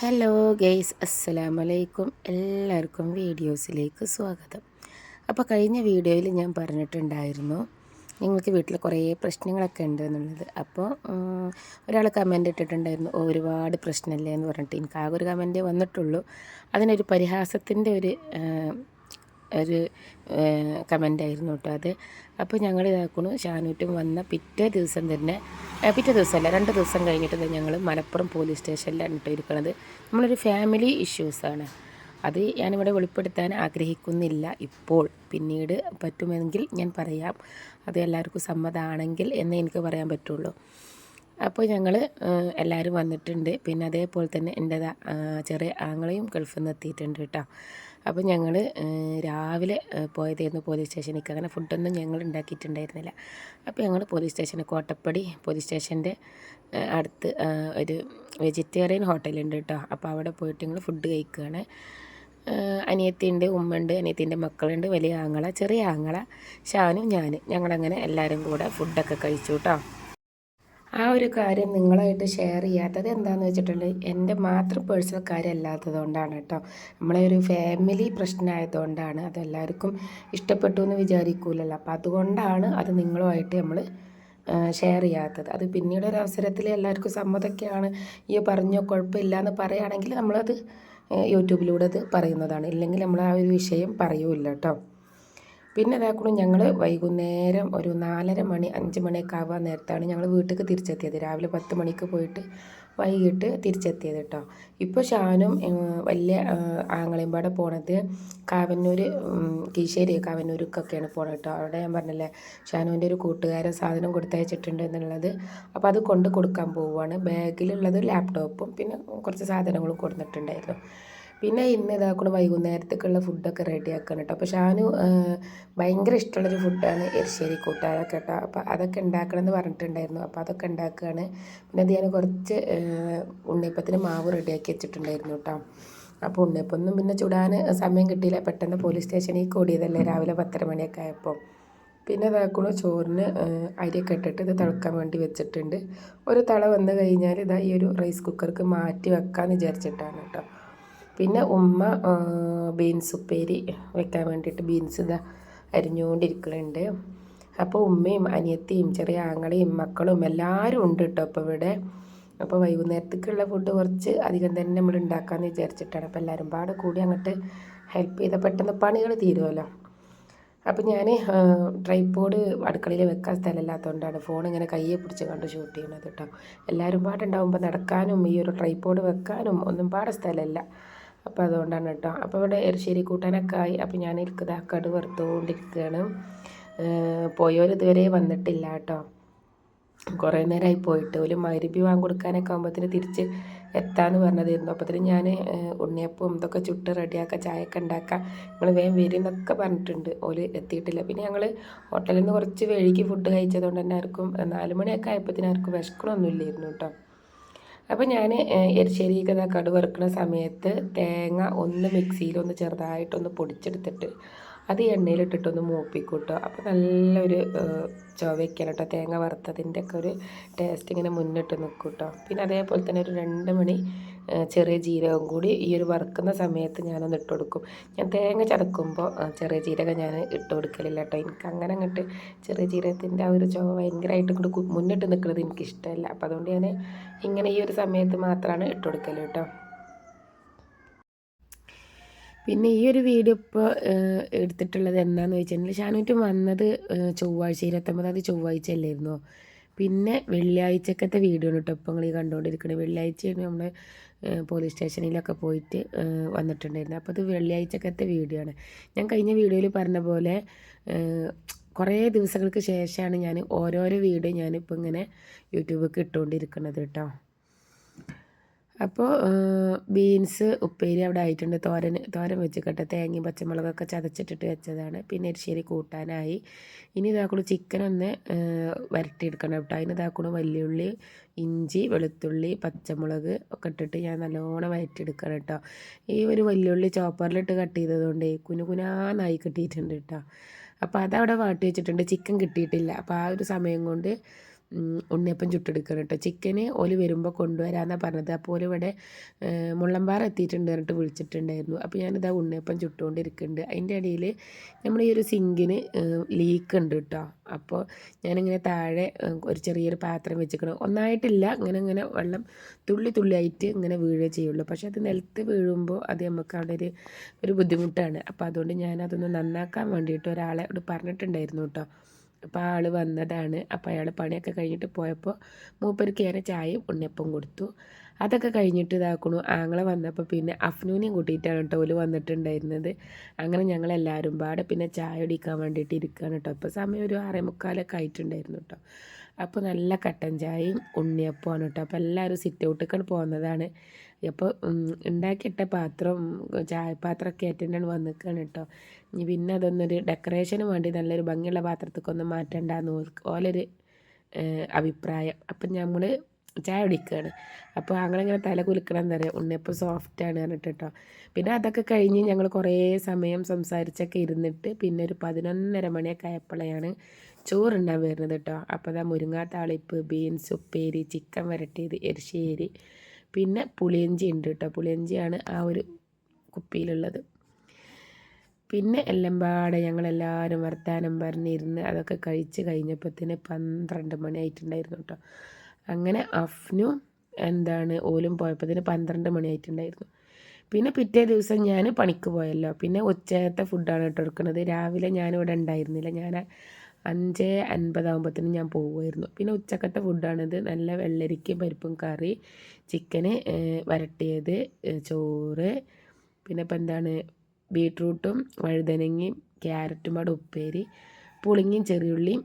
Hello guys അസ്സലാമു അലൈക്കും എല്ലാവർക്കും വീഡിയോസിലേക്ക് സ്വാഗതം. അപ്പോൾ കഴിഞ്ഞ വീഡിയോയിൽ ഞാൻ പറഞ്ഞിട്ടുണ്ടായിരുന്നു നിങ്ങൾക്ക് വീട്ടിൽ കുറേ പ്രശ്നങ്ങളൊക്കെ ഉണ്ട് എന്നുള്ളത്. അപ്പോൾ ഒരാൾ കമന്റ് ഇട്ടിട്ടുണ്ടായിരുന്നു ഒരുപാട് പ്രശ്നമല്ലേ എന്ന് പറഞ്ഞിട്ട്. എനിക്ക് ആകെ ഒരു കമന്റേ വന്നിട്ടുള്ളൂ. അതിനൊരു പരിഹാസത്തിന്റെ ഒരു ഒരു കമന്റ് ആയിരുന്നു കേട്ടോ അത്. അപ്പോൾ ഞങ്ങൾ ഇതാക്കണു ഷാനൂറ്റും വന്ന പിറ്റേ ദിവസം തന്നെ പിറ്റേ പിറ്റേ ദിവസമല്ല രണ്ട് ദിവസം കഴിഞ്ഞിട്ട് ഞങ്ങൾ മലപ്പുറം പോലീസ് സ്റ്റേഷനിലാണ് കേട്ടോ ഇരിക്കുന്നത് നമ്മളൊരു ഫാമിലി ഇഷ്യൂസാണ് അത് ഞാനിവിടെ വെളിപ്പെടുത്താൻ ആഗ്രഹിക്കുന്നില്ല ഇപ്പോൾ. പിന്നീട് പറ്റുമെങ്കിൽ ഞാൻ പറയാം. അത് എല്ലാവർക്കും സമ്മതമാണെങ്കിൽ എന്നേ എനിക്ക് പറയാൻ പറ്റുള്ളൂ. അപ്പോൾ ഞങ്ങൾ എല്ലാവരും വന്നിട്ടുണ്ട്. പിന്നെ അതേപോലെ തന്നെ എന്റെ ചെറിയ ആങ്ങളെയും ഗൾഫിൽ നിന്ന് എത്തിയിട്ടുണ്ട് കേട്ടോ. അപ്പോൾ ഞങ്ങൾ രാവിലെ പോയതായിരുന്നു പോലീസ് സ്റ്റേഷനിലേക്ക് അങ്ങനെ ഫുഡൊന്നും ഞങ്ങൾ ഉണ്ടാക്കിയിട്ടുണ്ടായിരുന്നില്ല. അപ്പോൾ ഞങ്ങൾ പോലീസ് സ്റ്റേഷൻ കോട്ടപ്പടി പോലീസ് സ്റ്റേഷന്റെ അടുത്ത് ഒരു വെജിറ്റേറിയൻ ഹോട്ടലുണ്ട് കേട്ടോ. അപ്പോൾ അവിടെ പോയിട്ട് ഞങ്ങൾ ഫുഡ് കഴിക്കുകയാണ് അനിയത്തിയുണ്ട് ഉമ്മയുണ്ട് അനിയത്തിന്റെ മക്കളുണ്ട് വലിയ ആങ്ങള ചെറിയ ആങ്ങള ഷാനും ഞാനും. ഞങ്ങളങ്ങനെ എല്ലാവരും കൂടെ ഫുഡൊക്കെ കഴിച്ചു കേട്ടോ. ആ ഒരു കാര്യം നിങ്ങളായിട്ട് ഷെയർ ചെയ്യാത്തത് എന്താണെന്ന് വെച്ചിട്ടുണ്ടെങ്കിൽ എന്റെ മാത്രം പേഴ്സണൽ കാര്യം അല്ലാത്തത് കൊണ്ടാണ് കേട്ടോ. നമ്മളെ ഒരു ഫാമിലി പ്രശ്നമായതുകൊണ്ടാണ് അതെല്ലാവർക്കും ഇഷ്ടപ്പെട്ടു എന്ന് വിചാരിക്കൂലല്ലോ. അപ്പം അതുകൊണ്ടാണ് അത് നിങ്ങളുമായിട്ട് നമ്മൾ ഷെയർ ചെയ്യാത്തത്. അത് പിന്നീട് ഒരു അവസരത്തിൽ എല്ലാവർക്കും സമ്മതമൊക്കെയാണ് ഈ പറഞ്ഞോ കുഴപ്പമില്ല എന്ന് പറയുകയാണെങ്കിൽ നമ്മളത് യൂട്യൂബിലൂടെ അത് പറയുന്നതാണ്. ഇല്ലെങ്കിൽ നമ്മൾ ആ ഒരു വിഷയം പറയൂല കേട്ടോ. പിന്നെ അതാക്കണം ഞങ്ങൾ വൈകുന്നേരം ഒരു നാലര മണി അഞ്ച് മണിയൊക്കെ ആവാൻ നേരത്താണ് ഞങ്ങൾ വീട്ടിലേക്ക് തിരിച്ചെത്തിയത്. രാവിലെ പത്ത് മണിക്ക് പോയിട്ട് വൈകിട്ട് തിരിച്ചെത്തിയത് കേട്ടോ ഇപ്പോൾ ഷാനും വലിയ ആങ്ങളെയും പാടെ പോണത് കാവന്നൂർ കീശേരി കാവന്നൂർക്കൊക്കെയാണ് പോണത് കേട്ടോ അവിടെ ഞാൻ പറഞ്ഞില്ലേ ഷാനുവിന്റെ ഒരു കൂട്ടുകാരൻ സാധനം കൊടുത്തയച്ചിട്ടുണ്ട് എന്നുള്ളത്. അപ്പോൾ അത് കൊണ്ട് കൊടുക്കാൻ പോവുകയാണ് ബാഗിലുള്ളത് ലാപ്ടോപ്പും പിന്നെ കുറച്ച് സാധനങ്ങളും കൊടുത്തിട്ടുണ്ടായിരുന്നു. പിന്നെ ഇന്ന് ഇതാക്കണം വൈകുന്നേരത്തേക്കുള്ള ഫുഡൊക്കെ റെഡി ആക്കണം കേട്ടോ. അപ്പോൾ ഷാനു ഭയങ്കര ഇഷ്ടമുള്ളൊരു ഫുഡാണ് എരിശ്ശേരി കൂട്ടായ കേട്ടോ. അപ്പോൾ അതൊക്കെ ഉണ്ടാക്കണം എന്ന് പറഞ്ഞിട്ടുണ്ടായിരുന്നു. അപ്പോൾ അതൊക്കെ ഉണ്ടാക്കുകയാണ്. പിന്നെ അത് ഞാൻ കുറച്ച് ഉണ്ണിയപ്പത്തിന് മാവ് റെഡിയാക്കി വെച്ചിട്ടുണ്ടായിരുന്നു കേട്ടോ. അപ്പോൾ ഉണ്ണിയപ്പൊന്നും പിന്നെ ചുടാൻ സമയം കിട്ടിയില്ല. പെട്ടെന്ന് പോലീസ് സ്റ്റേഷനിൽ കൂടിയതല്ലേ രാവിലെ പത്തര മണിയൊക്കെ ആയപ്പോൾ പിന്നെ ഇതാക്കണു ചോറിന് അരി അരിയൊക്കെ ഇട്ടിട്ട് ഇത് തിളക്കാൻ വേണ്ടി വെച്ചിട്ടുണ്ട്. ഒരു തള വന്നു കഴിഞ്ഞാൽ ഇതാ ഈ ഒരു റൈസ് കുക്കർക്ക് മാറ്റി വെക്കാമെന്ന് വിചാരിച്ചിട്ടാണ് കേട്ടോ. പിന്നെ ഉമ്മ ബീൻസ് ഉപ്പേരി വെക്കാൻ വേണ്ടിയിട്ട് ബീൻസ് ഇതാ അരിഞ്ഞുകൊണ്ടിരിക്കുന്നുണ്ട് അപ്പോൾ ഉമ്മയും അനിയത്തിയും ചെറിയ ആങ്ങളെയും മക്കളും എല്ലാവരും ഉണ്ട് കേട്ടോ അപ്പോൾ ഇവിടെ. അപ്പോൾ വൈകുന്നേരത്തേക്കുള്ള ഫുഡ് കുറച്ച് അധികം തന്നെ നമ്മൾ ഉണ്ടാക്കാമെന്ന് വിചാരിച്ചിട്ടാണ്. അപ്പോൾ എല്ലാവരും പാടെ കൂടി അങ്ങോട്ട് ഹെൽപ്പ് ചെയ്താൽ പെട്ടെന്ന് പണികൾ തീരുമല്ലോ. അപ്പോൾ ഞാൻ ട്രൈപ്പോഡ് അടുക്കളയിൽ വെക്കാൻ സ്ഥലമില്ലാത്തതുകൊണ്ടാണ് ഫോൺ ഇങ്ങനെ കയ്യെ പിടിച്ച് കണ്ട് ഷൂട്ട് ചെയ്യണത് കേട്ടോ. എല്ലാവരും പാടുണ്ടാകുമ്പോൾ നടക്കാനും ഈ ഒരു ട്രൈപ്പോഡ് വെക്കാനും ഒന്നും പാടെ സ്ഥലമില്ല. അപ്പോൾ അതുകൊണ്ടാണ് കേട്ടോ അപ്പോൾ ഇവിടെ എരിശ്ശേരി കൂട്ടാനൊക്കെ ആയി. അപ്പോൾ ഞാൻ ഇരിക്കുന്നത് കട് വറുത്തുകൊണ്ടിരിക്കുകയാണ് പോയവർ ഇതുവരെ വന്നിട്ടില്ല കേട്ടോ കുറേ നേരമായി പോയിട്ട്. ഒരു മരുഭി വാങ്ങി കൊടുക്കാനൊക്കെ ആകുമ്പോഴത്തേന് തിരിച്ച് എത്താമെന്ന് പറഞ്ഞതായിരുന്നു. അപ്പോഴത്തേന് ഞാൻ ഉണ്ണിയപ്പം ഇതൊക്കെ ചുട്ട് റെഡിയാക്കാം ചായയൊക്കെ ഉണ്ടാക്കാം നിങ്ങൾ വേഗം വരും എന്നൊക്കെ പറഞ്ഞിട്ടുണ്ട്. ഓൽ എത്തിയിട്ടില്ല. പിന്നെ ഞങ്ങൾ ഹോട്ടലിൽ നിന്ന് കുറച്ച് വൈകി ഫുഡ് കഴിച്ചതുകൊണ്ട് തന്നെ ആർക്കും നാല് മണിയൊക്കെ ആയപ്പോഴത്തേനും ആർക്കും വിശക്കണമൊന്നും ഇല്ലായിരുന്നു കേട്ടോ അപ്പോൾ ഞാൻ എരിശ്ശേരിക്ക് ഇതാ കടു വറുക്കുന്ന സമയത്ത് തേങ്ങ ഒന്ന് മിക്സിയിൽ ഒന്ന് ചെറുതായിട്ടൊന്ന് പൊടിച്ചെടുത്തിട്ട് അത് എണ്ണയിലിട്ടിട്ടൊന്ന് മൂപ്പിക്കൂട്ടോ. അപ്പോൾ നല്ലൊരു ചുവയ്ക്കണം കേട്ടോ തേങ്ങ വറുത്തതിന്റെ ഒക്കെ ഒരു ടേസ്റ്റ് ഇങ്ങനെ മുന്നിട്ട് നിൽക്കും കേട്ടോ പിന്നെ അതേപോലെ തന്നെ ഒരു രണ്ട് മണി ചെറിയ ജീരകം കൂടി ഈ ഒരു വറുക്കുന്ന സമയത്ത് ഞാനൊന്ന് ഇട്ട് കൊടുക്കും. ഞാൻ തേങ്ങ ചതക്കുമ്പോൾ ചെറിയ ജീരകം ഞാൻ ഇട്ട് കൊടുക്കലില്ല കേട്ടോ. എനിക്ക് അങ്ങനെ അങ്ങോട്ട് ചെറിയ ജീരകത്തിന്റെ ആ ഒരു ചുവ ഭയങ്കരമായിട്ട് ഇങ്ങോട്ട് മുന്നിട്ട് നിൽക്കുന്നത് എനിക്കിഷ്ടമല്ല. അപ്പോൾ അതുകൊണ്ട് ഞാൻ ഇങ്ങനെ ഈ ഒരു സമയത്ത് മാത്രമാണ് ഇട്ട് കൊടുക്കൽ കേട്ടോ. പിന്നെ ഈ ഒരു വീഡിയോ ഇപ്പോൾ എടുത്തിട്ടുള്ളത് എന്താണെന്ന് വെച്ചിട്ടുണ്ടെങ്കിൽ ഷാനൂറ്റും വന്നത് ചൊവ്വാഴ്ച ഇരുപത്തൊമ്പതാം തീയതി ചൊവ്വാഴ്ച അല്ലായിരുന്നോ പിന്നെ വെള്ളിയാഴ്ചക്കത്തെ വീഡിയോ ആണ് കേട്ടോ ഇപ്പം നിങ്ങൾ ഈ കണ്ടുകൊണ്ടിരിക്കുന്നത് വെള്ളിയാഴ്ചയാണ് നമ്മൾ പോലീസ് സ്റ്റേഷനിലൊക്കെ പോയിട്ട് വന്നിട്ടുണ്ടായിരുന്നു അപ്പോൾ അത് വെള്ളിയാഴ്ചക്കത്തെ വീഡിയോ ആണ്. ഞാൻ കഴിഞ്ഞ വീഡിയോയിൽ പറഞ്ഞ പോലെ കുറേ ദിവസങ്ങൾക്ക് ശേഷമാണ് ഞാൻ ഓരോരോ വീഡിയോ ഞാനിപ്പോൾ ഇങ്ങനെ യൂട്യൂബിൽ ഇട്ടുകൊണ്ടിരിക്കുന്നത് കേട്ടോ അപ്പോൾ ബീൻസ് ഉപ്പേരി അവിടെ ആയിട്ടുണ്ട്. തോരൻ തോരൻ വെച്ചിക്കട്ടെ. തേങ്ങയും പച്ചമുളകൊക്കെ ചതച്ചിട്ടിട്ട് വെച്ചതാണ്. പിന്നെ എരിശ്ശേരി കൂട്ടാനായി. ഇനി ഇതാക്കുള്ളൂ ചിക്കൻ ഒന്ന് വരട്ടിയെടുക്കണം കേട്ടോ. അതിന് ഇതാക്കുള്ളൂ വലിയുള്ളി ഇഞ്ചി വെളുത്തുള്ളി പച്ചമുളക് ഒക്കെ ഇട്ടിട്ട് ഞാൻ നല്ലോണം വരട്ടിയെടുക്കണം കേട്ടോ. ഈ ഒരു വലിയുള്ളി ചോപ്പറിലിട്ട് കട്ട് ചെയ്തതുകൊണ്ട് കുനു കുനാന്നായി കിട്ടിയിട്ടുണ്ട് കേട്ടോ. അപ്പോൾ അതവിടെ വാട്ടി വെച്ചിട്ടുണ്ട്. ചിക്കൻ കിട്ടിയിട്ടില്ല. അപ്പോൾ ആ ഒരു സമയം കൊണ്ട് ഉണ്ണിയപ്പം ചുട്ടെടുക്കണം കേട്ടോ. ചിക്കന് ഓൽ വരുമ്പോൾ കൊണ്ടുവരാമെന്നാണ് പറഞ്ഞത്. അപ്പോൾ ഓൽ ഇവിടെ മുള്ളമ്പാറ എത്തിയിട്ടുണ്ട് പറഞ്ഞിട്ട് വിളിച്ചിട്ടുണ്ടായിരുന്നു. അപ്പോൾ ഞാനിതാ ഉണ്ണിയപ്പം ചുട്ടുകൊണ്ടിരിക്കുന്നുണ്ട് അതിന്റെ ഇടയിൽ നമ്മുടെ ഈ ഒരു സിങ്കിന് ലീക്ക് ഉണ്ട് കേട്ടോ. അപ്പോൾ ഞാനിങ്ങനെ താഴെ ഒരു ചെറിയൊരു പാത്രം വെച്ചിരിക്കണം ഒന്നായിട്ടില്ല ഇങ്ങനെ ഇങ്ങനെ വെള്ളം തുള്ളി തുള്ളിയായിട്ട് ഇങ്ങനെ വീഴുകയേ ചെയ്യുള്ളൂ. പക്ഷേ അത് നിലത്ത് വീഴുമ്പോൾ അത് നമുക്ക് അവിടെ ഒരു ഒരു ബുദ്ധിമുട്ടാണ്. അപ്പോൾ അതുകൊണ്ട് ഞാനതൊന്ന് നന്നാക്കാൻ വേണ്ടിയിട്ട് ഒരാളെ പറഞ്ഞിട്ടുണ്ടായിരുന്നു കേട്ടോ. അപ്പോൾ ആൾ വന്നതാണ്. അപ്പോൾ അയാൾ പണിയൊക്കെ കഴിഞ്ഞിട്ട് പോയപ്പോൾ മൂപ്പർക്ക് ഞാൻ ചായയും ഉണ്ണിയപ്പം കൊടുത്തു. അതൊക്കെ കഴിഞ്ഞിട്ട് ഇതാക്കണു. ആങ്ങളെ വന്നപ്പോൾ പിന്നെ അഫ്നൂനെയും കൂട്ടിയിട്ടാണ് കേട്ടോ ഓൽ വന്നിട്ടുണ്ടായിരുന്നത്. അങ്ങനെ ഞങ്ങളെല്ലാവരും പാടെ പിന്നെ ചായ കുടിക്കാൻ വേണ്ടിയിട്ട് ഇരിക്കുകയാണ് കേട്ടോ. അപ്പോൾ സമയം ഒരു ആറേ മുക്കാലൊക്കെ ആയിട്ടുണ്ടായിരുന്നു കേട്ടോ. അപ്പോൾ നല്ല കട്ടൻ ചായയും ഉണ്ണിയപ്പമാണ് കേട്ടോ. അപ്പോൾ എല്ലാവരും സിറ്റ് ഔട്ടിക്കാണ് പോകുന്നതാണ് അപ്പോൾ ഉണ്ടാക്കിയിട്ട പാത്രം ചായപാത്രമൊക്കെ ആയിട്ടാണ് വന്നിക്കാണ് കേട്ടോ പിന്നെ അതൊന്നൊരു ഡെക്കറേഷന് വേണ്ടി നല്ലൊരു ഭംഗിയുള്ള പാത്രത്തേക്കൊന്ന് മാറ്റണ്ടെന്ന് ഓലൊരു അഭിപ്രായം. അപ്പം നമ്മൾ ചായ കുടിക്കുകയാണ് അപ്പോൾ അങ്ങനെ തല കുലുക്കണം എന്താ പറയുക ഉണ്ണിയപ്പം ആണ് പറഞ്ഞിട്ട് കേട്ടോ പിന്നെ അതൊക്കെ കഴിഞ്ഞ് ഞങ്ങൾ കുറേ സമയം സംസാരിച്ചൊക്കെ ഇരുന്നിട്ട് പിന്നെ ഒരു പതിനൊന്നര മണിയൊക്കെ ആയപ്പോഴാണ് ചോറുണ്ടാൻ വരുന്നത് കേട്ടോ അപ്പോൾ അതാ മുരിങ്ങാ താളിപ്പ് ബീൻസ് ഉപ്പേരി ചിക്കൻ വരട്ടിയത് എരിശ്ശേരി പിന്നെ പുളിയഞ്ചി ഉണ്ട് കേട്ടോ. പുളിയഞ്ചിയാണ് ആ ഒരു കുപ്പിയിലുള്ളത്. പിന്നെ എല്ലാം പാടെ ഞങ്ങളെല്ലാവരും വർത്താനം പറഞ്ഞിരുന്ന് അതൊക്കെ കഴിച്ച് കഴിഞ്ഞപ്പോഴത്തേന് പന്ത്രണ്ട് മണി ആയിട്ടുണ്ടായിരുന്നു കേട്ടോ. അങ്ങനെ അഫ്നു എന്താണ് ഓലും പോയപ്പോഴത്തേന് പന്ത്രണ്ട് മണി ആയിട്ടുണ്ടായിരുന്നു പിന്നെ പിറ്റേ ദിവസം ഞാൻ പണിക്ക് പോയല്ലോ. പിന്നെ ഉച്ചത്തെ ഫുഡാണ് കേട്ടോ എടുക്കുന്നത്. രാവിലെ ഞാനിവിടെ ഉണ്ടായിരുന്നില്ല. ഞാൻ അഞ്ച് അൻപതാകുമ്പോഴത്തേനും ഞാൻ പോവുമായിരുന്നു പിന്നെ ഉച്ചക്കത്തെ ഫുഡാണിത്. നല്ല വെള്ളരിക്ക പരിപ്പും കറി ചിക്കന് വരട്ടിയത് ചോറ് പിന്നെ ഇപ്പം എന്താണ് ബീട്രൂട്ടും വഴുതനങ്ങയും ക്യാരറ്റും പാടെ ഉപ്പേരി പുളിങ്ങിയും ചെറിയുള്ളിയും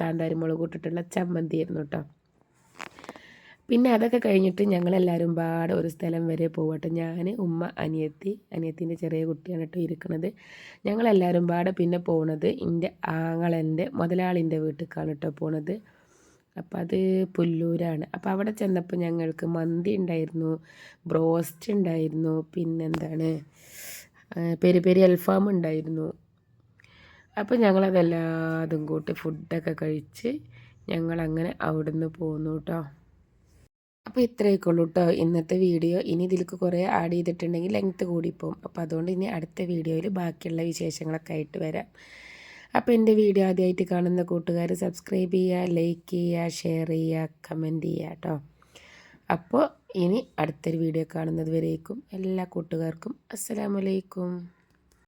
കാന്താരി മുളക് ഇട്ടിട്ടുള്ള ചമ്മന്തി ആയിരുന്നു കേട്ടോ പിന്നെ അതൊക്കെ കഴിഞ്ഞിട്ട് ഞങ്ങളെല്ലാവരും പാടെ ഒരു സ്ഥലം വരെ പോകട്ടെ ഞാൻ ഉമ്മ അനിയത്തി അനിയത്തിന്റെ ചെറിയ കുട്ടിയാണ് കേട്ടോ ഇരിക്കുന്നത് ഞങ്ങളെല്ലാവരും പാടെ പിന്നെ പോണത് എന്റെ ആങ്ങളന്റെ മുതലാളിന്റെ വീട്ടിലേക്കാണ് കേട്ടോ പോണത്. അപ്പം അത് പുല്ലൂരാണ്. അപ്പോൾ അവിടെ ചെന്നപ്പോൾ ഞങ്ങൾക്ക് മന്തി ഉണ്ടായിരുന്നു ബ്രോസ്റ്റ് ഉണ്ടായിരുന്നു പിന്നെന്താണ് പെരി പെരി അൽഫാം ഉണ്ടായിരുന്നു. അപ്പോൾ ഞങ്ങളതെല്ലാതും കൂട്ടി ഫുഡൊക്കെ കഴിച്ച് ഞങ്ങളങ്ങനെ അവിടുന്ന് പോന്നു കേട്ടോ. അപ്പോൾ ഇത്രയൊക്കെ ഉള്ളൂ കേട്ടോ ഇന്നത്തെ വീഡിയോ. ഇനി ഇതിലേക്ക് കുറേ ആഡ് ചെയ്തിട്ടുണ്ടെങ്കിൽ ലെങ്ത്ത് കൂടിപ്പോവും. അപ്പോൾ അതുകൊണ്ട് ഇനി അടുത്ത വീഡിയോയിൽ ബാക്കിയുള്ള വിശേഷങ്ങളൊക്കെ ആയിട്ട് വരാം. അപ്പോൾ എന്റെ വീഡിയോ ആദ്യമായിട്ട് കാണുന്ന കൂട്ടുകാർ സബ്സ്ക്രൈബ് ചെയ്യുക ലൈക്ക് ചെയ്യുക ഷെയർ ചെയ്യുക കമന്റ് ചെയ്യുക കേട്ടോ അപ്പോൾ ഇനി അടുത്തൊരു വീഡിയോ കാണുന്നത് വരേക്കും. എല്ലാ കൂട്ടുകാർക്കും അസ്സലാമലൈക്കും